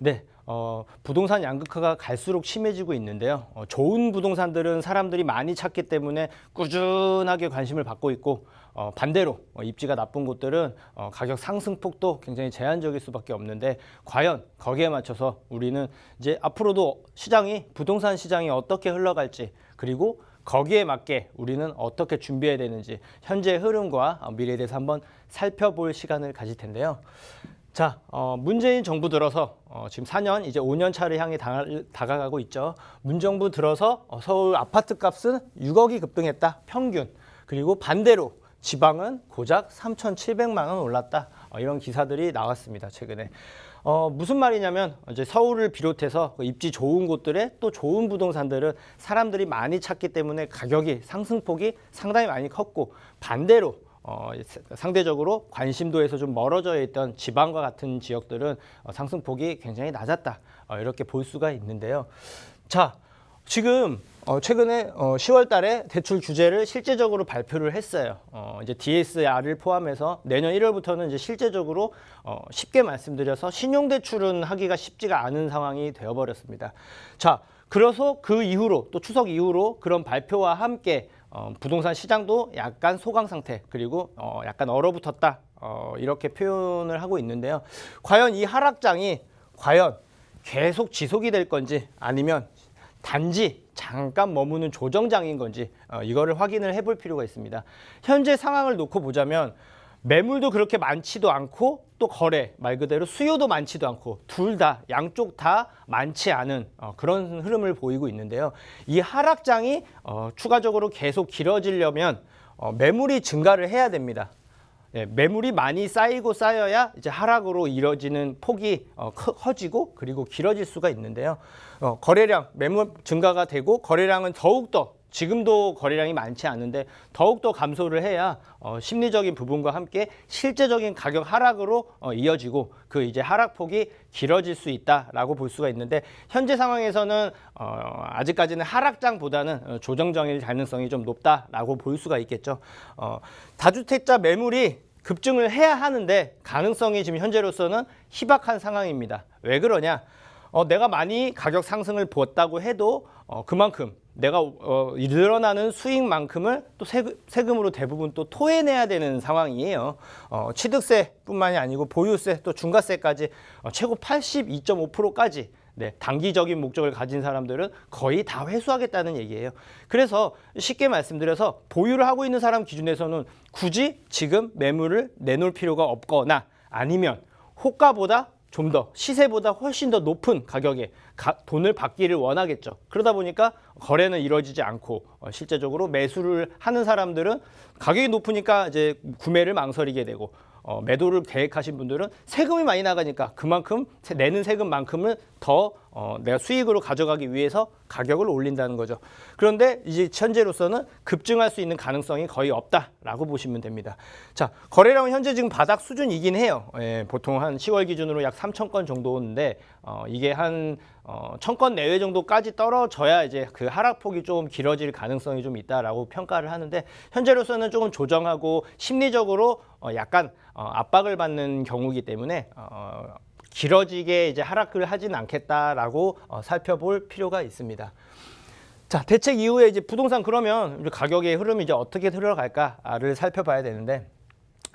네, 어, 부동산 양극화가 갈수록 심해지고 있는데요. 어, 좋은 부동산들은 사람들이 많이 찾기 때문에 꾸준하게 관심을 받고 있고 어, 반대로 어, 입지가 나쁜 곳들은 어, 가격 상승폭도 굉장히 제한적일 수밖에 없는데 과연 거기에 맞춰서 우리는 이제 앞으로도 시장이 부동산 시장이 어떻게 흘러갈지 그리고 거기에 맞게 우리는 어떻게 준비해야 되는지 현재 흐름과 어, 미래에 대해서 한번 살펴볼 시간을 가질 텐데요. 자, 어, 문재인 정부 들어서 어, 지금 4년 이제 5년 차를 향해 다, 다가가고 있죠. 문정부 들어서 어, 서울 아파트 값은 6억이 급등했다. 평균. 그리고 반대로 지방은 고작 3,700만 원 올랐다. 어, 이런 기사들이 나왔습니다. 최근에. 어, 무슨 말이냐면 이제 서울을 비롯해서 그 입지 좋은 곳들에 또 좋은 부동산들은 사람들이 많이 찾기 때문에 가격이 상승폭이 상당히 많이 컸고 반대로 어, 상대적으로 관심도에서 좀 멀어져 있던 지방과 같은 지역들은 어, 상승폭이 굉장히 낮았다. 어, 이렇게 볼 수가 있는데요. 자, 지금 어, 최근에 어, 10월 달에 대출 규제를 실제적으로 발표를 했어요. 어, 이제 DSR을 포함해서 내년 1월부터는 이제 실제적으로 어, 쉽게 말씀드려서 신용대출은 하기가 쉽지가 않은 상황이 되어버렸습니다. 자, 그래서 그 이후로 또 추석 이후로 그런 발표와 함께 어, 부동산 시장도 약간 소강 상태 그리고 어, 약간 얼어붙었다 어, 이렇게 표현을 하고 있는데요. 과연 이 하락장이 과연 계속 지속이 될 건지 아니면 단지 잠깐 머무는 조정장인 건지 어, 이거를 확인을 해볼 필요가 있습니다. 현재 상황을 놓고 보자면 매물도 그렇게 많지도 않고 또 거래 말 그대로 수요도 많지도 않고 둘 다 양쪽 다 많지 않은 어, 그런 흐름을 보이고 있는데요. 이 하락장이 어, 추가적으로 계속 길어지려면 어, 매물이 증가를 해야 됩니다. 예, 매물이 많이 쌓이고 쌓여야 이제 하락으로 이뤄지는 폭이 어, 커, 커지고 그리고 길어질 수가 있는데요. 어, 거래량 매물 증가가 되고 거래량은 더욱 더 지금도 거래량이 많지 않은데 더욱더 감소를 해야 어, 심리적인 부분과 함께 실제적인 가격 하락으로 어, 이어지고 그 이제 하락폭이 길어질 수 있다라고 볼 수가 있는데 현재 상황에서는 어, 아직까지는 하락장보다는 어, 조정장일 가능성이 좀 높다라고 볼 수가 있겠죠. 어, 다주택자 매물이 급증을 해야 하는데 가능성이 지금 현재로서는 희박한 상황입니다. 왜 그러냐? 어, 내가 많이 가격 상승을 보았다고 해도 어, 그만큼 내가 어, 늘어나는 수익만큼을 또 세금, 세금 으로 대부분 또 토해내야 되는 상황이에요. 어, 취득세뿐만이 아니고 보유세 또 중과세까지 어, 최고 82.5%까지 네, 단기적인 목적을 가진 사람들은 거의 다 회수하겠다는 얘기예요. 그래서 쉽게 말씀드려서 보유를 하고 있는 사람 기준에서는 굳이 지금 매물을 내놓을 필요가 없거나 아니면 호가보다 좀 더 시세보다 훨씬 더 높은 가격에 가- 돈을 받기를 원하겠죠. 그러다 보니까 거래는 이루어지지 않고 어, 실제적으로 매수를 하는 사람들은 가격이 높으니까 이제 구매를 망설이게 되고 어, 매도를 계획하신 분들은 세금이 많이 나가니까 그만큼 세- 내는 세금만큼은 더 어, 내가 수익으로 가져가기 위해서 가격을 올린다는 거죠. 그런데 이제 현재로서는 급증할 수 있는 가능성이 거의 없다라고 보시면 됩니다. 자, 거래량은 현재 지금 바닥 수준이긴 해요. 예, 보통 한 10월 기준으로 약 3천 건 정도인데 어, 이게 한 어, 1,000건 내외 정도까지 떨어져야 이제 그 하락폭이 좀 길어질 가능성이 좀 있다라고 평가를 하는데 현재로서는 조금 조정하고 심리적으로 어, 약간 어, 압박을 받는 경우이기 때문에 어, 길어지게 이제 하락을 하진 않겠다라고 어, 살펴볼 필요가 있습니다. 자, 대책 이후에 이제 부동산 그러면 가격의 흐름이 이제 어떻게 흘러갈까를 살펴봐야 되는데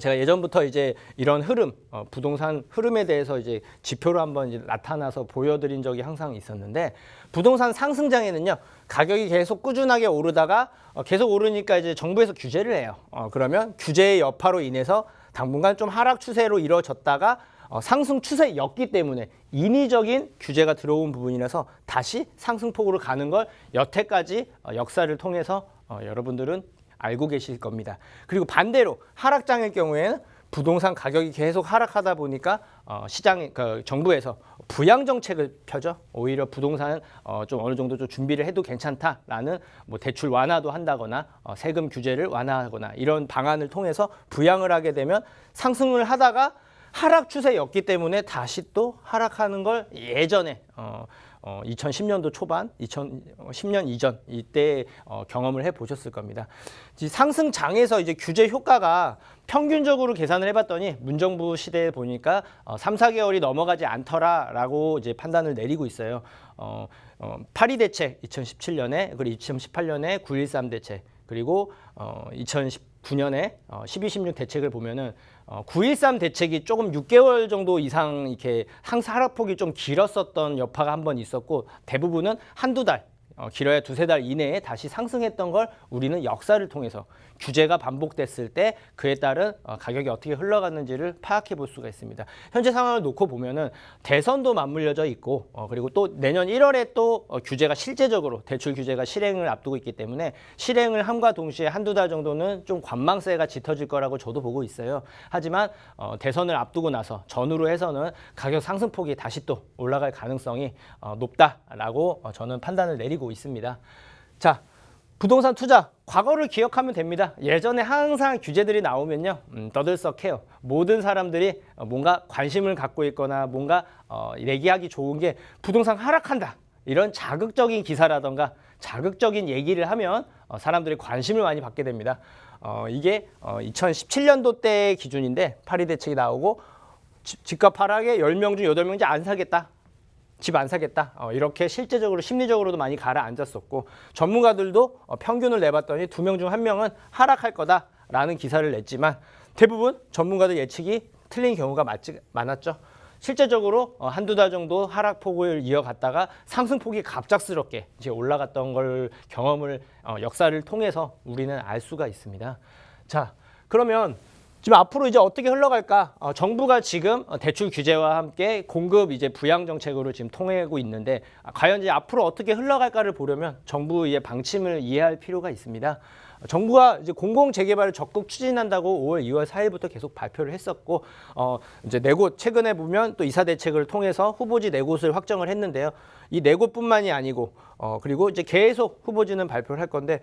제가 예전부터 이제 이런 흐름, 어, 부동산 흐름에 대해서 이제 지표로 한번 이제 나타나서 보여드린 적이 항상 있었는데 부동산 상승장에는요 가격이 계속 꾸준하게 오르다가 어, 계속 오르니까 이제 정부에서 규제를 해요. 어, 그러면 규제의 여파로 인해서 당분간 좀 하락 추세로 이뤄졌다가 어, 상승 추세였기 때문에 인위적인 규제가 들어온 부분이라서 다시 상승폭으로 가는 걸 여태까지 어, 역사를 통해서 어, 여러분들은 알고 계실 겁니다. 그리고 반대로 하락장일 경우에는 부동산 가격이 계속 하락하다 보니까 어, 시장 그 정부에서 부양 정책을 펴죠. 오히려 부동산은 어, 좀 어느 정도 좀 준비를 해도 괜찮다라는 뭐 대출 완화도 한다거나 어, 세금 규제를 완화하거나 이런 방안을 통해서 부양을 하게 되면 상승을 하다가 하락 추세였기 때문에 다시 또 하락하는 걸 예전에 어, 어, 2010년도 초반, 2010년 이전 이때 어, 경험을 해 보셨을 겁니다. 이 상승 장에서 이제 규제 효과가 평균적으로 계산을 해봤더니 문정부 시대에 보니까 어, 3, 4개월이 넘어가지 않더라라고 이제 판단을 내리고 있어요. 어, 어, 8.2 대책 2017년에 그리고 2018년에 9.13 대책 그리고 어, 2019년에 어, 12, 16 대책을 보면은 어, 9.13 대책이 조금 6개월 정도 이상 이렇게 항상 하락폭이 좀 길었었던 여파가 한 번 있었고 대부분은 한두 달 어, 길어야 두세 달 이내에 다시 상승했던 걸 우리는 역사를 통해서 규제가 반복됐을 때 그에 따른 어, 가격이 어떻게 흘러갔는지를 파악해 볼 수가 있습니다. 현재 상황을 놓고 보면은 대선도 맞물려져 있고 어, 그리고 또 내년 1월에 또 어, 규제가 실제적으로 대출 규제가 실행을 앞두고 있기 때문에 실행을 함과 동시에 한두 달 정도는 좀 관망세가 짙어질 거라고 저도 보고 있어요. 하지만 어, 대선을 앞두고 나서 전후로 해서는 가격 상승폭이 다시 또 올라갈 가능성이 어, 높다라고 어, 저는 판단을 내리고 있습니다. 자, 부동산 투자 과거를 기억하면 됩니다. 예전에 항상 규제들이 나오면요 음, 떠들썩해요. 모든 사람들이 어, 뭔가 관심을 갖고 있거나 뭔가 어, 얘기하기 좋은 게 부동산 하락한다 이런 자극적인 기사라던가 자극적인 얘기를 하면 어, 사람들이 관심을 많이 받게 됩니다. 어, 이게 어, 2017년도 때 기준인데 파리 대책이 나오고 집- 집값 하락에 10명 중 8명 중안 사겠다. 집 안 사겠다. 어, 이렇게 실제적으로 심리적으로도 많이 가라앉았었고 전문가들도 어, 평균을 내봤더니 두 명 중 한 명은 하락할 거다라는 기사를 냈지만 대부분 전문가들 예측이 틀린 경우가 많지, 많았죠. 실제적으로 어, 한두 달 정도 하락폭을 이어갔다가 상승폭이 갑작스럽게 이제 올라갔던 걸 경험을 어, 역사를 통해서 우리는 알 수가 있습니다. 자, 그러면 지금 앞으로 이제 어떻게 흘러갈까? 어, 정부가 지금 어, 대출 규제와 함께 공급 이제 부양 정책으로 지금 통하고 있는데 아, 과연 이제 앞으로 어떻게 흘러갈까를 보려면 정부의 방침을 이해할 필요가 있습니다. 어, 정부가 이제 공공 재개발을 적극 추진한다고 5월 2월 4일부터 계속 발표를 했었고 어 이제 네 곳 최근에 보면 또 이사 대책을 통해서 후보지 네 곳을 확정을 했는데요. 이 네 곳뿐만이 아니고 어 그리고 이제 계속 후보지는 발표를 할 건데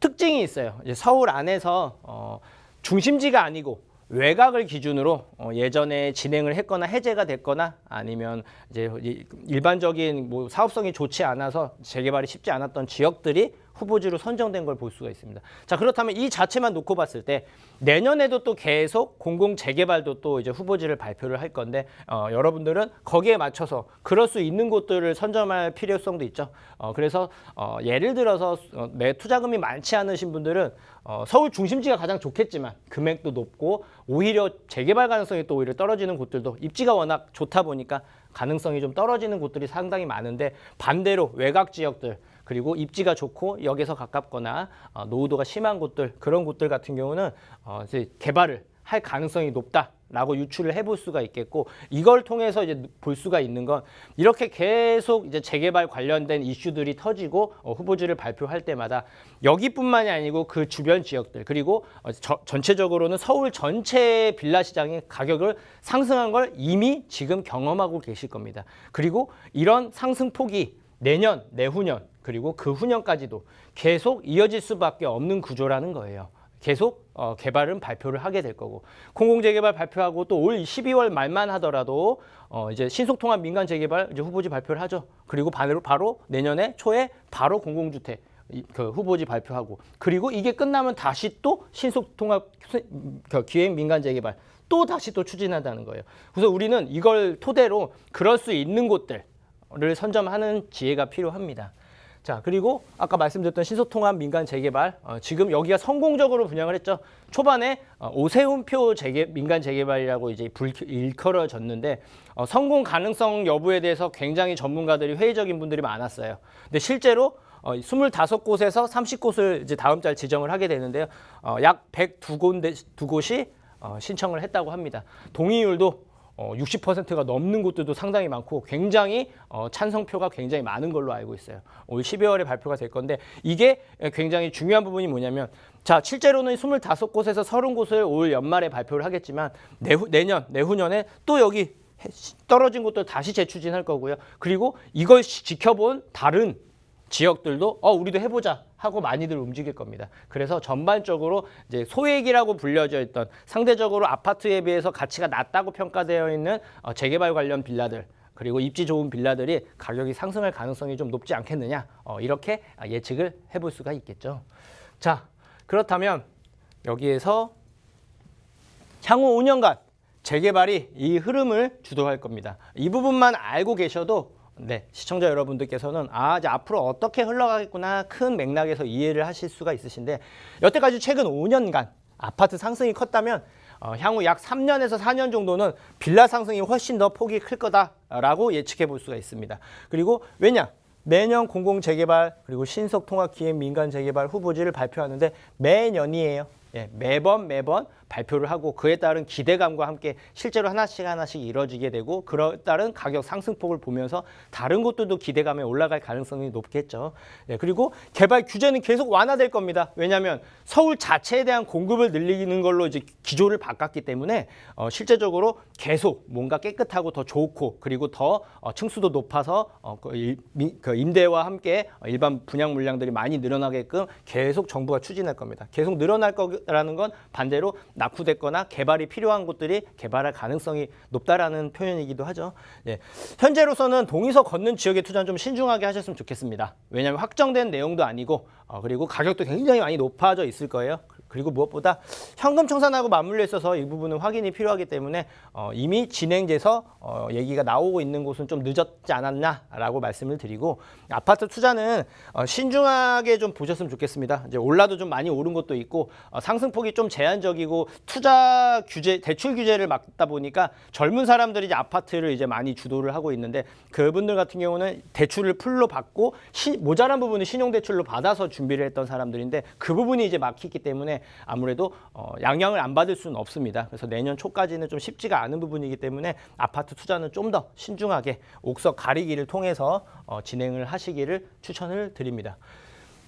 특징이 있어요. 이제 서울 안에서 어 중심지가 아니고 외곽을 기준으로 어, 예전에 진행을 했거나 해제가 됐거나 아니면 이제 이- 일반적인 뭐 사업성이 좋지 않아서 재개발이 쉽지 않았던 지역들이 후보지로 선정된 걸 볼 수가 있습니다. 자 그렇다면 이 자체만 놓고 봤을 때 내년에도 또 계속 공공 재개발도 또 이제 후보지를 발표를 할 건데 어, 여러분들은 거기에 맞춰서 그럴 수 있는 곳들을 선점할 필요성도 있죠. 어, 그래서 어, 예를 들어서 어, 내 투자금이 많지 않으신 분들은 어, 서울 중심지가 가장 좋겠지만 금액도 높고 오히려 재개발 가능성이 또 오히려 떨어지는 곳들도 입지가 워낙 좋다 보니까 가능성이 좀 떨어지는 곳들이 상당히 많은데 반대로 외곽 지역들 그리고 입지가 좋고 역에서 가깝거나 어, 노후도가 심한 곳들 그런 곳들 같은 경우는 어, 이제 개발을 할 가능성이 높다 라고 유추를 해볼 수가 있겠고 이걸 통해서 이제 볼 수가 있는 건 이렇게 계속 이제 재개발 관련된 이슈들이 터지고 어, 후보지를 발표할 때마다 여기뿐만이 아니고 그 주변 지역들 그리고 어, 저- 전체적으로는 서울 전체 빌라 시장의 가격을 상승한 걸 이미 지금 경험하고 계실 겁니다. 그리고 이런 상승폭이 내년, 내후년 그리고 그 후년까지도 계속 이어질 수밖에 없는 구조라는 거예요. 계속 어, 개발은 발표를 하게 될 거고 공공재개발 발표하고 또 올 12월 말만 하더라도 어, 이제 신속통합 민간 재개발 이제 후보지 발표를 하죠. 그리고 바로 바로 내년에 초에 바로 공공주택 이- 그 후보지 발표하고 그리고 이게 끝나면 다시 또 신속통합 그 기획 민간 재개발 또 다시 또 추진한다는 거예요. 그래서 우리는 이걸 토대로 그럴 수 있는 곳들을 선점하는 지혜가 필요합니다. 자 그리고 아까 말씀드렸던 신속통합 민간 재개발 어, 지금 여기가 성공적으로 분양을 했죠. 초반에 어, 오세훈표 재개, 민간 재개발이라고 이제 불, 일컬어졌는데 어, 성공 가능성 여부에 대해서 굉장히 전문가들이 회의적인 분들이 많았어요. 근데 실제로 어, 25곳에서 30곳을 이제 다음 달 지정을 하게 되는데요. 어, 약 102곳, 두 곳이 어, 신청을 했다고 합니다. 동의율도 어, 60%가 넘는 곳들도 상당히 많고 굉장히 어, 찬성표가 굉장히 많은 걸로 알고 있어요. 올 12월에 발표가 될 건데 이게 굉장히 중요한 부분이 뭐냐면 자 실제로는 25곳에서 30곳을 올 연말에 발표를 하겠지만 내후, 내년 내후년에 또 여기 해- 떨어진 곳들 다시 재추진할 거고요. 그리고 이걸 시- 지켜본 다른 지역들도 어 우리도 해보자 하고 많이들 움직일 겁니다. 그래서 전반적으로 이제 소액이라고 불려져 있던 상대적으로 아파트에 비해서 가치가 낮다고 평가되어 있는 어, 재개발 관련 빌라들 그리고 입지 좋은 빌라들이 가격이 상승할 가능성이 좀 높지 않겠느냐 어, 이렇게 예측을 해볼 수가 있겠죠. 자 그렇다면 여기에서 향후 5년간 재개발이 이 흐름을 주도할 겁니다. 이 부분만 알고 계셔도 네, 시청자 여러분들께서는 아, 이제 앞으로 어떻게 흘러가겠구나 큰 맥락에서 이해를 하실 수가 있으신데 여태까지 최근 5년간 아파트 상승이 컸다면 어, 향후 약 3년에서 4년 정도는 빌라 상승이 훨씬 더 폭이 클 거다라고 예측해 볼 수가 있습니다. 그리고 왜냐? 매년 공공 재개발 그리고 신속 통합 기획 민간 재개발 후보지를 발표하는데 매년이에요. 예, 매번 매번 발표를 하고 그에 따른 기대감과 함께 실제로 하나씩 하나씩 이뤄지게 되고 그에 따른 가격 상승폭을 보면서 다른 곳들도 기대감에 올라갈 가능성이 높겠죠. 예, 그리고 개발 규제는 계속 완화될 겁니다. 왜냐하면 서울 자체에 대한 공급을 늘리는 걸로 이제 기조를 바꿨기 때문에 어, 실제적으로 계속 뭔가 깨끗하고 더 좋고 그리고 더 어, 층수도 높아서 어, 그 일- 미- 그 임대와 함께 어, 일반 분양 물량들이 많이 늘어나게끔 계속 정부가 추진할 겁니다. 계속 늘어날 거라는 건 반대로 낙후됐거나 개발이 필요한 곳들이 개발할 가능성이 높다라는 표현이기도 하죠. 예. 현재로서는 동의서 걷는 지역의 투자는 좀 신중하게 하셨으면 좋겠습니다. 왜냐하면 확정된 내용도 아니고 어, 그리고 가격도 굉장히 많이 높아져 있을 거예요. 그리고 무엇보다 현금 청산하고 맞물려 있어서 이 부분은 확인이 필요하기 때문에 어, 이미 진행돼서 어, 얘기가 나오고 있는 곳은 좀 늦었지 않았나라고 말씀을 드리고 아파트 투자는 어, 신중하게 좀 보셨으면 좋겠습니다. 이제 올라도 좀 많이 오른 것도 있고 어, 상승폭이 좀 제한적이고 투자 규제 대출 규제를 막다 보니까 젊은 사람들이 이제 아파트를 이제 많이 주도를 하고 있는데 그분들 같은 경우는 대출을 풀로 받고 시- 모자란 부분은 신용 대출로 받아서 준비를 했던 사람들인데 그 부분이 이제 막히기 때문에 아무래도 어, 양양을 안 받을 수는 없습니다. 그래서 내년 초까지는 좀 쉽지가 않은 부분이기 때문에 아파트 투자는 좀 더 신중하게 옥석 가리기를 통해서 어, 진행을 하시기를 추천을 드립니다.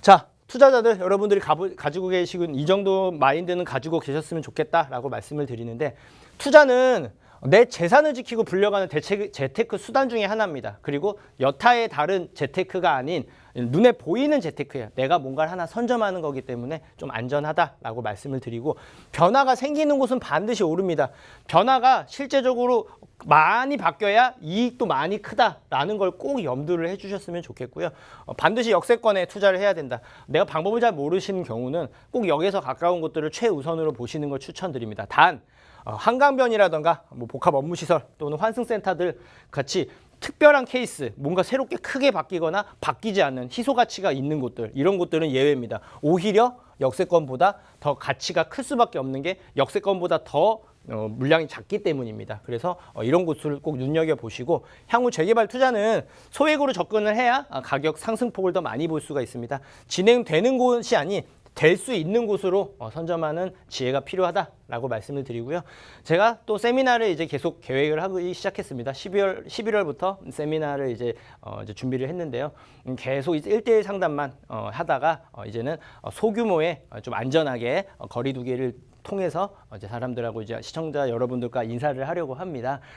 자, 투자자들 여러분들이 가보, 가지고 계시는 이 정도 마인드는 가지고 계셨으면 좋겠다라고 말씀을 드리는데 투자는 내 재산을 지키고 불려가는 대체, 재테크 수단 중에 하나입니다. 그리고 여타의 다른 재테크가 아닌 눈에 보이는 재테크예요. 내가 뭔가를 하나 선점하는 거기 때문에 좀 안전하다라고 말씀을 드리고 변화가 생기는 곳은 반드시 오릅니다. 변화가 실제적으로 많이 바뀌어야 이익도 많이 크다라는 걸 꼭 염두를 해주셨으면 좋겠고요. 어, 반드시 역세권에 투자를 해야 된다. 내가 방법을 잘 모르시는 경우는 꼭 역에서 가까운 곳들을 최우선으로 보시는 걸 추천드립니다. 단 어, 한강변이라던가 뭐 복합 업무시설 또는 환승센터들 같이 특별한 케이스, 뭔가 새롭게 크게 바뀌거나 바뀌지 않는 희소 가치가 있는 곳들, 이런 곳들은 예외입니다. 오히려 역세권보다 더 가치가 클 수밖에 없는 게 역세권보다 더 어, 물량이 작기 때문입니다. 그래서 어, 이런 곳을 꼭 눈여겨 보시고 향후 재개발 투자는 소액으로 접근을 해야 아, 가격 상승폭을 더 많이 볼 수가 있습니다. 진행되는 곳이 아닌 될 수 있는 곳으로 어, 선점하는 지혜가 필요하다라고 말씀을 드리고요. 제가 또 세미나를 이제 계속 계획을 하기 시작했습니다. 12월 11월부터 세미나를 이제, 어, 이제 준비를 했는데요. 음, 계속 이제 1대1 상담만 어, 하다가 어, 이제는 어, 소규모의 어, 좀 안전하게 어, 거리두기를 통해서 이제 사람들하고 이제 시청자 여러분들과 인사를 하려고 합니다.